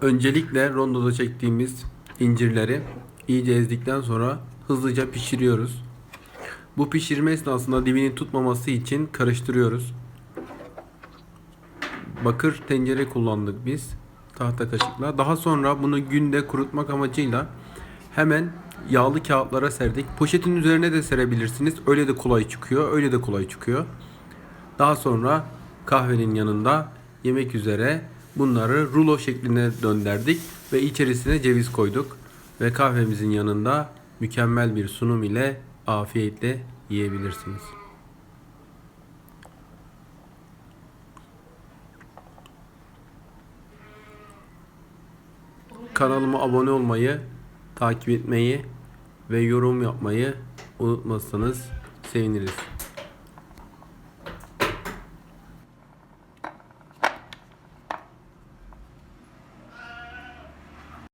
Öncelikle rondoda çektiğimiz incirleri iyice ezdikten sonra hızlıca pişiriyoruz. Bu pişirme esnasında dibinin tutmaması için karıştırıyoruz. Bakır tencere kullandık biz tahta kaşıkla. Daha sonra bunu günde kurutmak amacıyla hemen yağlı kağıtlara serdik. Poşetin üzerine de serebilirsiniz. Öyle de kolay çıkıyor. Öyle de kolay çıkıyor. Daha sonra kahvenin yanında yemek üzere bunları rulo şekline döndürdük ve içerisine ceviz koyduk. Ve kahvemizin yanında mükemmel bir sunum ile afiyetle yiyebilirsiniz. Kanalıma abone olmayı, takip etmeyi ve yorum yapmayı unutmazsanız seviniriz.